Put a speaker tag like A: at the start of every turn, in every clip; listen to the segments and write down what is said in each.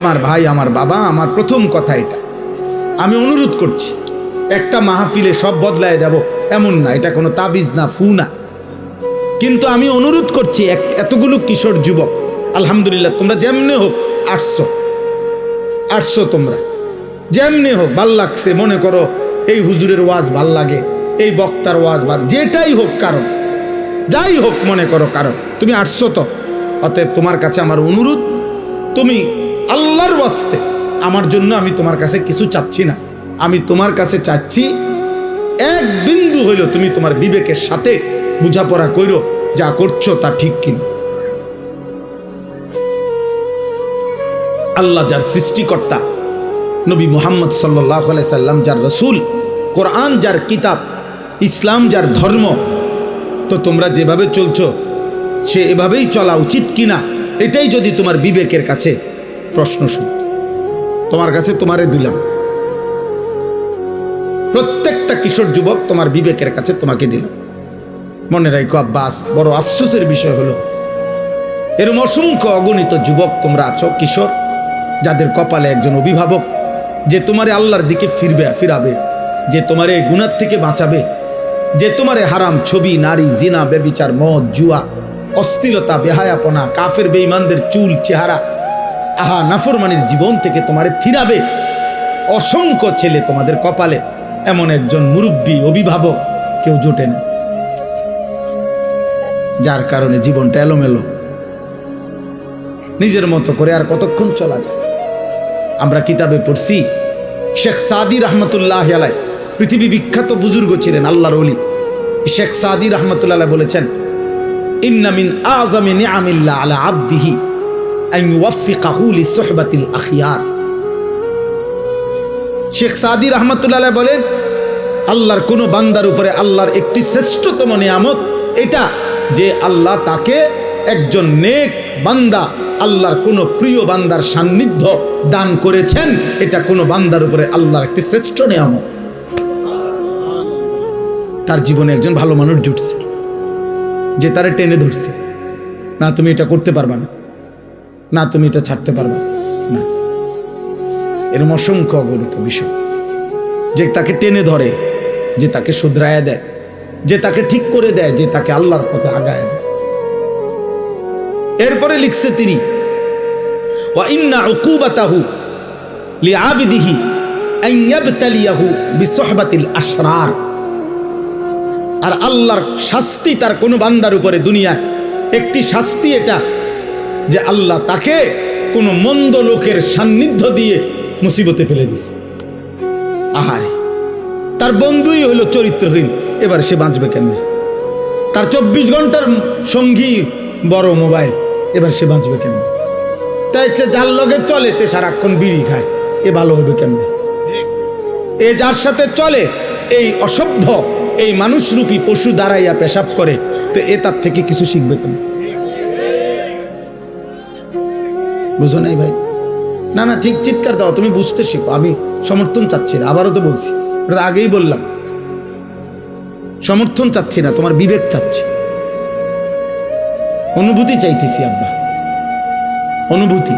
A: আমার ভাই, আমার বাবা, আমার প্রথম কথা এটা। আমি অনুরোধ করছি, একটা মাহফিলে সব বদলায় দেব, এমন না, এটা কোনো তাবিজ না, ফু না। কিন্তু আমি অনুরোধ করছি, এক, এতগুলো কিশোর যুবক, আলহামদুলিল্লাহ, তোমরা যেমনি হোক আটশো আটশো তোমরা, যেমনি হোক ভালো লাগছে, মনে করো এই হুজুরের ওয়াজ ভালো লাগে, এই বক্তার ওয়াজ ভালো, যেটাই হোক কারণ, যাই হোক মনে করো কারণ, তুমি আটশো তো, অতএব তোমার কাছে আমার অনুরোধ, তুমি আল্লাহর ওয়াস্তে। আমার জন্য আমি তোমার কাছে কিছু চাচ্ছি না। আমি তোমার কাছে চাচ্ছি, এক বিন্দু হইল তুমি তোমার বিবেকের সাথে বোঝাপড়া কইরো যা করছ তা ঠিক কিনা। আল্লাহ যার সৃষ্টিকর্তা, নবী মোহাম্মদ সাল্লাহ সাল্লাম যার রসুল, কোরআন যার কিতাব, ইসলাম যার ধর্ম, তো তোমরা যেভাবে চলছো, সে এভাবেই চলা উচিত কিনা, এটাই যদি তোমার বিবেকের কাছে প্রশ্ন শুন। তোমার কাছে তোমারে দিলাম। প্রত্যেকটা কিশোর যুবক তোমার বিবেকের কাছে তোমাকে দিল মনে রাখো আব্বাস, বড় আফসোসের বিষয় হলো, এরম অসংখ্য অগণিত যুবক তোমরা আছো, কিশোর, যাদের কপালে একজন অভিভাবক, যে তোমারে আল্লাহর দিকে ফিরবে, ফিরাবে, যে তোমারে গুণার থেকে বাঁচাবে, যে তোমারে হারাম ছবি, নারী, জিনা, বেবিচার, মদ, জুয়া অস্থিলতা বেহায়াপনা, কাফের, বেঈমানদের চুল, চেহারা আহা, নাফরমানির জীবন থেকে তোমারে ফিরাবে। অসংখ্য ছেলে তোমাদের কপালে। এমন একজন মুরব্বী, অভিভাবক কেউ জোটে না। যার কারণে জীবনটা এলোমেলো। নিজের মতো করে আর কতক্ষণ চলা যায়? আমরা কিতাবে পড়ছি, শেখ সাদি রহমতুল্লাহ আলাই পৃথিবী বিখ্যাত বুজুর্গ ছিলেন আল্লাহর অলি শেখ সাদি রহমতুল্লাহ বলেছেন ইন্নামিন আজমি নিআমিল্লাহ আলা আবদিহি। আন ইউওয়াফিকাহু লিসুহবাতিল আখিয়ার শেখ সাদি রহমতুল্লাহ বলেন আল্লাহর কোনো বান্দার উপরে আল্লাহর একটি শ্রেষ্ঠতম নিয়ামত এটা যে আল্লাহ তাকে একজন নেক বান্দা, আল্লাহর কোনো প্রিয় বান্দার সান্নিধ্য দান করেছেন, এটা কোনো বান্দার উপরে আল্লাহর একটি শ্রেষ্ঠ নিয়ামত। তার জীবনে একজন ভালো মানুষ জুটছে, যে তারে টেনে ধরছে। না, তুমি এটা করতে পারবে না। না, তুমি এটা ছাড়তে পারবে। না। এরম অসংখ্য অগণিত বিষয়। যে তাকে টেনে ধরে, যে তাকে শুধরায় দেয়, যে তাকে ঠিক করে দেয়, যে তাকে আল্লাহর পথে আগায় দেয়। এরপরে লিখছে তিনি আর আল্লাহর শাস্তি তার কোনো বান্দার উপরে দুনিয়ায় একটি শাস্তি এটা যে আল্লাহ তাকে কোনো মন্দ লোকের সান্নিধ্য দিয়ে মুসিবতে ফেলে দিছে। আহারে, তার বন্ধুই হলো চরিত্রহীন, এবার সে বাঁচবে কেন তার চব্বিশ ঘণ্টার সঙ্গী বড় মোবাইল, এবার সে বাঁচবে কেন তাই সে যার লগে চলে, তে সারাক্ষণ বিড়ি খায়, এ ভালো হবে কেন এ যার সাথে চলে, এই অসভ্য, এই মানুষরূপী পশু দাঁড়াইয়া পেশাব করে, তো এ তার থেকে কিছু শিখবে কেন বুঝো নাই ভাই? না না, ঠিক চিৎকার দাও, তুমি বুঝতে শিখো, আমি সমর্থন চাচ্ছি না, আবারও তো বলছি ওটা আগেই বললাম। সমর্থন চাচ্ছি না, তোমার বিবেক চাচ্ছি। অনুভূতি চাইতেছি, আব্বা। অনুভূতি।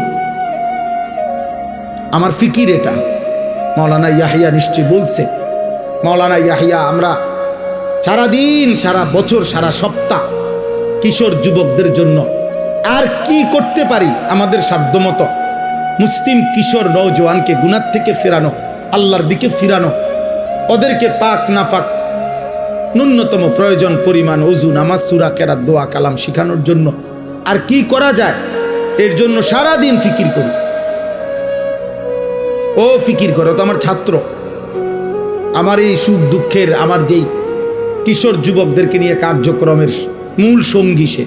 A: আমার ফিকির এটা। মৌলানা ইয়াহিয়া নিশ্চয় বলছে মৌলানা ইয়াহিয়া, আমরা সারা দিন সারা বছর, সারা সপ্তাহ কিশোর যুবকদের জন্য আর কি করতে পারি আমাদের সাধ্যমতো? মুসলিম কিশোর নৌজওয়ানকে গুনার থেকে ফেরানো, আল্লাহর দিকে ফিরানো, ওদেরকে পাক না পাক ন্যূনতম প্রয়োজন, পরিমাণ অজু নামাজ, সুরা, কেরাত, দোয়া, কালাম শেখানোর জন্য। আর কি করা যায়? এর জন্য সারা দিন ফিকির করি। ও ফিকির করো তো আমার ছাত্র। আমার এই সুখ দুঃখের, আমার যেই কিশোর যুবকদেরকে নিয়ে কার্যক্রমের মূল সঙ্গী সে।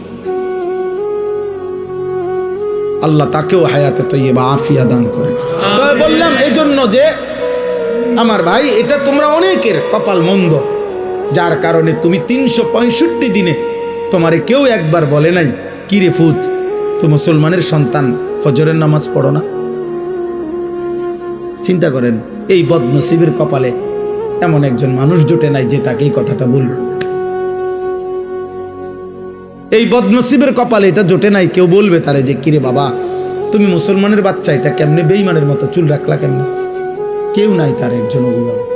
A: আল্লাহ তাকেও হায়াতে তৈবা আফিয়া দান করে। তো বললাম জন্য যে আমার ভাই, এটা তোমরা অনেকের কপাল মন্দ। যার কারণে তুমি তিনশো পঁয়ষট্টি দিনে তোমারে কেউ একবার বলে নাই, কি রে ফুত, তো মুসলমানের সন্তান, ফজরের নামাজ পড়ো না? চিন্তা করেন, এই বদনসিবের কপালে এমন একজন মানুষ জোটে নাই যে তাকে এই কথাটা বলল। এই বদনসিবের কপালে এটা জোটে নাই, কেউ বলবে তারে যে, কিরে বাবা, তুমি মুসলমানের বাচ্চা, এটা কেমনে বেইমানের মতো চুল রাখলা কেমনে? কেউ নাই তার একজন অভিভাবক।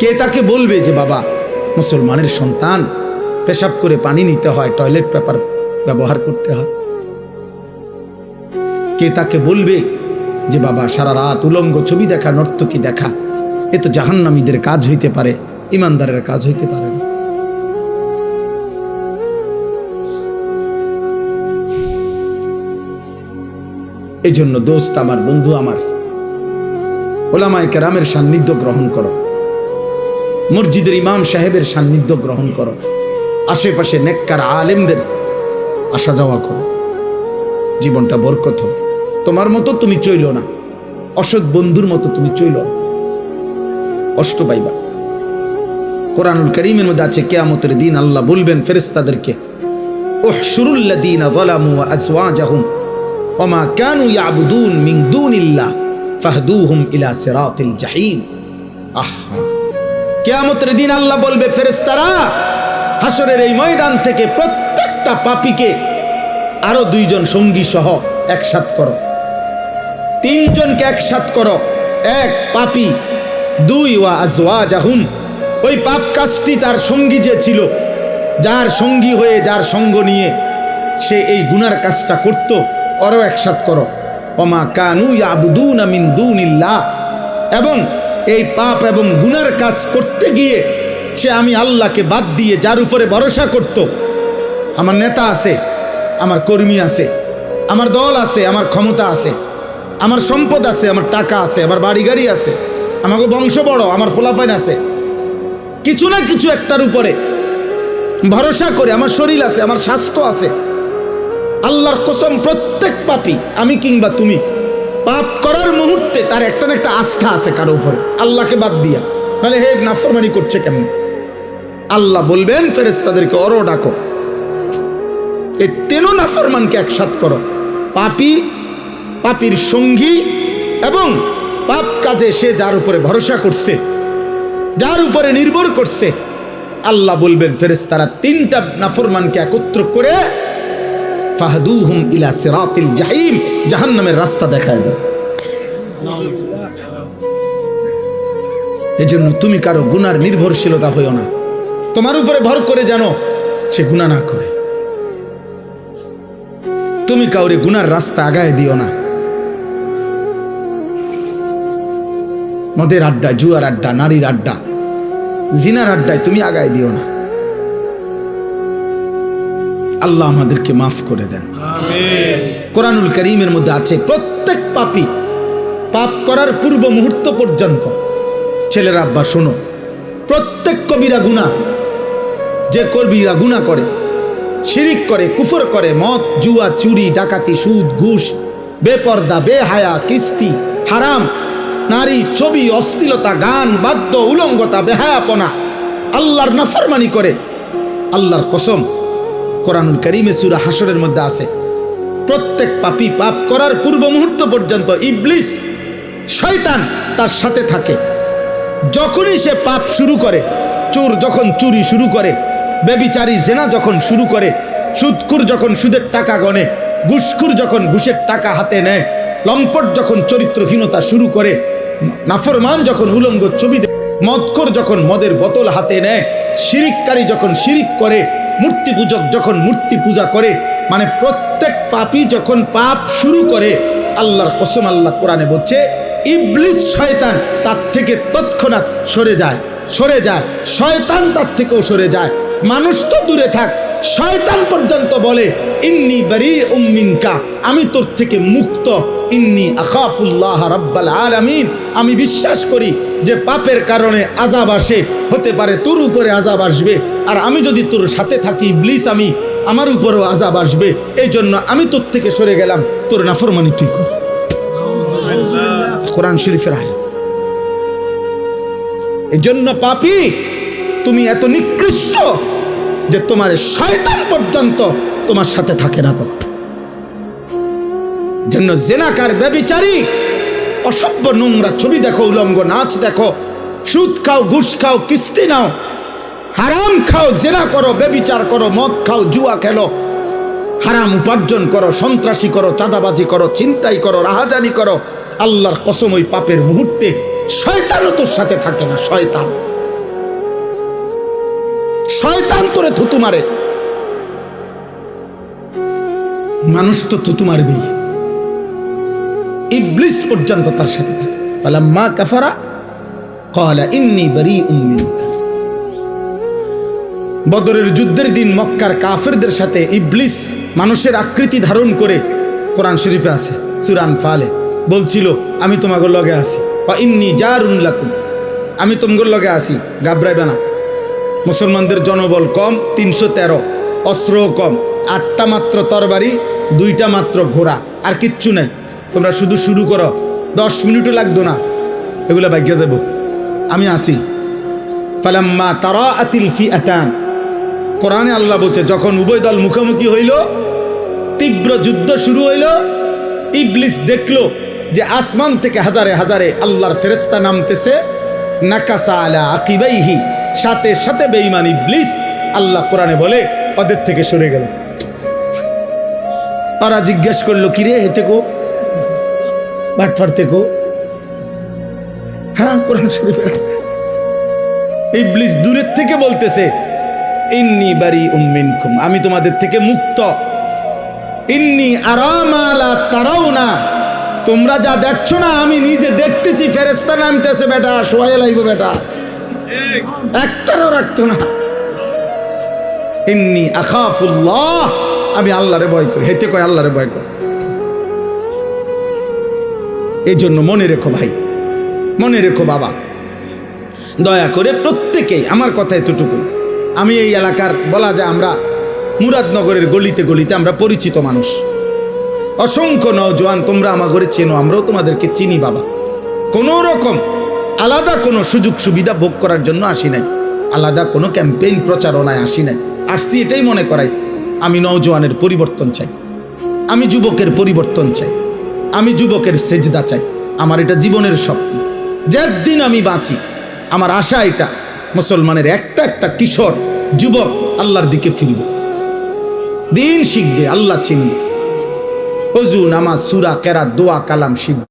A: কে তাকে বলবে যে, বাবা, মুসলমানের সন্তান, পেশাব করে পানি নিতে হয়, টয়লেট পেপার ব্যবহার করতে হয়? কে তাকে বলবে যে, বাবা, সারা রাত উলঙ্গ ছবি দেখা, নর্তকী দেখা, এ তো জাহান্নামীদের কাজ হইতে পারে, ইমানদারের কাজ হইতে পারে না। এই জন্য দোস্ত আমার বন্ধু আমার। ওলামায় কেরামের সান্নিধ্য গ্রহণ করো। মসজিদের ইমাম সাহেবের সান্নিধ্য গ্রহণ করো। আশেপাশে নেককার আলেমদের আসা যাওয়া করো। জীবনটা বরকত হবে। তোমার মতো তুমি চইল না। অসৎ বন্ধুর মতো তুমি চইল। না। কষ্ট পাইবা। কোরআনুল করিমের মধ্যে আছে, কেয়ামতের দিন আল্লাহ বলবেন ফেরেস্তাদেরকে ওহ শুরুল্লাদিন যালামু আজওয়াজাহুম ওমা কানু ইয়াবুদুন মিন দুনিল্লাহ ফাহদুহুম ইলা সিরাতিল জাহিম। আহা, কেয়ামতের দিন আল্লাহ বলবে ফেরেস্তারা হাসরের এই ময়দান থেকে প্রত্যেকটা পাপীকে আরও দুইজন সঙ্গী সহ একসাথ করো। তিনজনকে একসাথ করো। এক পাপি, দুই ওয়া আজওয়া জাহুম ওই পাপ কাজটি তার সঙ্গী যে ছিল, যার সঙ্গী হয়ে যার সঙ্গ নিয়ে সে এই গুনার কাজটা করত। ওরও একসাথ করো। অমা কানু ইয়াবুদুন মিন দুনিল্লাহ। এবং এই পাপ এবং গুনার কাজ করতে গিয়ে সে আমি আল্লাহকে বাদ দিয়ে যার উপরে ভরসা করত। আমার নেতা আছে, আমার কর্মী আছে, আমার দল আছে, আমার ক্ষমতা আছে, আমার সম্পদ আছে, আমার টাকা আছে, আমার বাড়ি গাড়ি আছে, আমাকে বংশ বড়, আমার ফোলাফাইন আছে। কিছু না কিছু একটার উপরে ভরসা করে, আমার শরীর আছে, আমার স্বাস্থ্য আছে। আল্লাহর কসম প্রত্যেক পাপি। আমি কিংবা তুমি। পাপ করার মুহূর্তে তার একটা একটা আস্থা আছে কারও উপরে। আল্লাহকে বাদ দিয়া। নাহলে হে নাফরমানি করছে কেমন? আল্লাহ বলবেন ফেরেস্তাদেরকে অরো ডাকো। এই তেনো নাফরমানকে একসাথ করো। পাপি, পাপির সঙ্গী এবং পাপ কাজে সে যার উপরে ভরসা করছে, যার উপরে নির্ভর করছে, আল্লাহ বলবেন ফেরেস্তারা তিনটা নাফরমানকে একত্র করে ফাহদুহুম ইলা সিরাতিল জাহিম, জাহান্নামের রাস্তা দেখায় দেয় এজন্য তুমি কারও গুনার নির্ভরশীলতা হইও না। তোমার উপরে ভর করে জানো সে গুণা না করে। তুমি কাউরে গুনার রাস্তা আগায় দিও না। মদের আড্ডা, জুয়ার আড্ডা, নারীর আড্ডা, জিনার আড্ডায় তুমি আগায় দিও না। আল্লাহ আমাদেরকে মাফ করে দেন। কোরআনুল করিমের মধ্যে আছে প্রত্যেক পাপী পাপ করার পূর্ব মুহূর্ত পর্যন্ত। ছেলেরা আব্বা শোনো প্রত্যেক কবিরা গুণা যে কবিরা গুণা করে শিরিক করে কুফর করে মদ জুয়া চুরি ডাকাতি সুদ ঘুষ বেপর্দা বেহায়া কিস্তি হারাম নারী ছবি অশ্লীলতা গান বাদ্য উলঙ্গতা বেহায়াপনা আল্লাহর নাফরমানি করে আল্লাহর কসম কোরআনুল করিমে সুরা হাসরের মধ্যে আছে। প্রত্যেক পাপি পাপ করার পূর্ব মুহূর্ত পর্যন্ত ইবলিস, শয়তান তার সাথে থাকে। যখনই সে পাপ শুরু করে, চোর যখন চুরি শুরু করে, বেবিচারি জেনা যখন শুরু করে সুদকুর যখন সুদের টাকা গনে ঘুষখুর যখন ঘুষের টাকা হাতে নেয়, লম্পট যখন চরিত্রহীনতা শুরু করে, নাফরমান যখন উলঙ্গ ছবি দেয় মদখোর যখন মদের বোতল হাতে নেয়, শিরিককারী যখন শিরিক করে মূর্তি পূজক যখন মূর্তি পূজা করে মানে প্রত্যেক পাপি যখন পাপ শুরু করে, আল্লাহর কসম আল্লাহ কোরআনে বলছে, ইবলিস, শয়তান তার থেকে তৎক্ষণাৎ সরে যায় সরে যায়, শয়তান তার থেকেও সরে যায়। মানুষ তো দূরে থাক শয়তান পর্যন্ত বলে, ইন্নি বারি উম্মিনকা আমি তোর থেকে মুক্ত। ইন্নি আখাফুল্লাহ রাব্বাল আলামিন, আমি বিশ্বাস করি যে পাপের কারণে আজাব আসে, হতে পারে তোর উপরে আজাব আসবে। আর আমি যদি তোর সাথে থাকি, ইবলিস আমি, আমার উপরেও আজাব আসবে। এই জন্য আমি তোর থেকে সরে গেলাম। তোর নাফরমানি তুই কর। কোরআন শরীফের আয় এই জন্য পাপি, তুমি এত নিকৃষ্ট যে তোমার শয়তান পর্যন্ত তোমার সাথে থাকে না তখন জন্য জেনাকার ব্যবিচারী, অসভ্য নোংরা ছবি দেখো, উলঙ্গ নাচ দেখো, সুদ খাও, ঘুষ খাও, কিস্তি নাও, হারাম খাও, জেনা করো বেবিচার করো, মদ খাও, জুয়া খেলো, হারাম উপার্জন করো, সন্ত্রাসী করো, চাঁদাবাজি করো চিন্তাই করো, রাহাজানি করো, আল্লাহর কসম ওই পাপের মুহূর্তে শয়তানও তোর সাথে থাকে না, শয়তান। শয়তান তোরে থুতু মারে। মানুষ তো থুতু মারবেই। ইবলিস পর্যন্ত তার সাথে থাকে। তাহলে মা কাফারা কলা ইন্নি বারি বদরের যুদ্ধের দিন মক্কার কাফেরদের সাথে ইবলিস মানুষের আকৃতি ধারণ করে কোরআন শরীফে আছে সুরান ফালে বলছিল, আমি তোমাকে লগে আছি। বা ইমনি জারুন লাকুম। আমি তোমার লগে আছি গাবরাইবে না। মুসলমানদের জনবল কম, তিনশো তেরো। অস্ত্রও কম। আটটা মাত্র তরবারি, দুইটা মাত্র ঘোড়া। আর কিচ্ছু নাই। তোমরা শুধু শুরু করো। দশ মিনিটও লাগতো না। এগুলো ভাগ্য যাব। আমি আসি। ফালাম্মা তারা আতিল ফি আতান কোরআনে আল্লাহ বলছে, যখন উভয় দল মুখোমুখি হইল, তীব্র যুদ্ধ শুরু হইল, ইবলিস দেখল যে আসমান থেকে হাজারে হাজারে আল্লাহর ফেরেস্তা নামতেছে, নাকাসা আলা আকিবাইহি। সাথে সাথে বেঈমান ইবলিস আল্লাহ কোরআনে বলে, ওদের থেকে সরে গেল। ওরা জিজ্ঞেস করল কিরে হেতে কো? বাটফার থেকো হ্যাঁ কোরআন শরীফের ইবলিস দূরের থেকে বলতেছে, ইন্নি বাড়ি উম্মিনকুম আমি তোমাদের থেকে মুক্ত। ইন্নি আরামালা তারাও না তোমরা যা দেখছ না, আমি নিজে দেখতেছি ফেরেস্তা নামতেছে, বেটা সোয়াই লাইব বেটা। একটারও রাখতো না। ইন্নি আখাফুল্লাহ, আমি আল্লাহরে ভয় করি। হেতে কয় আল্লাহরে ভয় করি। এই জন্য মনে রেখো ভাই, মনে রেখো বাবা। দয়া করে প্রত্যেকেই আমার কথা এতটুকু। আমি এই এলাকার, বলা যায় আমরা, মুরাদনগরের গলিতে গলিতে আমরা পরিচিত মানুষ। অসংখ্য নওজোয়ান, তোমরা আমার ঘরে চেনো, আমরাও তোমাদেরকে চিনি বাবা। কোনো রকম আলাদা কোনো সুযোগ সুবিধা ভোগ করার জন্য আসি নাই। আলাদা কোনো ক্যাম্পেইন প্রচারণায় আসি নাই। আসছি এটাই মনে করাই। আমি নওজোয়ানের পরিবর্তন চাই। আমি যুবকের পরিবর্তন চাই। আমি যুবকের সেজদা চাই। আমার এটা জীবনের স্বপ্ন। যেদিন আমি বাঁচি, আমার আশা এটা, মুসলমানের একটা একটা কিশোর, যুবক আল্লাহর দিকে ফিরবে। দিন শিখবে, আল্লাহ চিনবে। অজু নামাজ, সুরা কেরা দোয়া, কালাম শিখবে।